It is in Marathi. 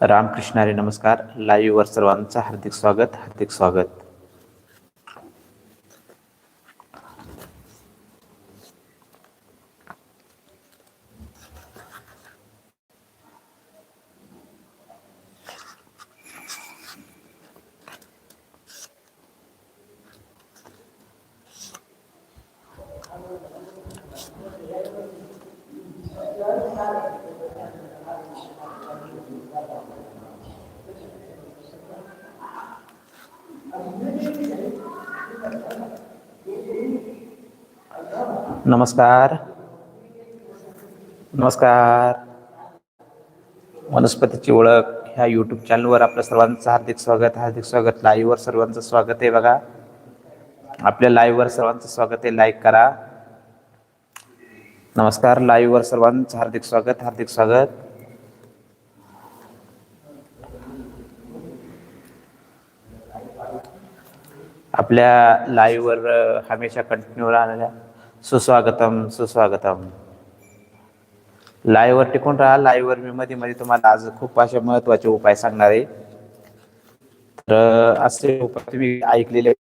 रामकृष्णारे नमस्कार. लाईव्हवर सर्वांचं हार्दिक स्वागत हार्दिक स्वागत. नमस्कार. नमस्कार. वनस्पतीची ओळख ह्या यूट्यूब चॅनलवर आपल्या सर्वांचं हार्दिक स्वागत हार्दिक स्वागत. लाईव्हवर सर्वांचं स्वागत आहे बघा. आपल्या लाईव्हवर सर्वांचं स्वागत आहे. लाईक करा. नमस्कार. लाईव्हवर सर्वांचं हार्दिक स्वागत हार्दिक स्वागत. आपल्या लाईव्हवर हमेशा कंटिन्यू राहणाऱ्या सुस्वागतम सुस्वागतम. लाईव्हवर टिकून राहा. लाईव्हवर मी मध्ये मध्ये तुम्हाला आज खूप असे महत्त्वाचे उपाय सांगणार आहे. तर असे उपाय तुम्ही ऐकलेले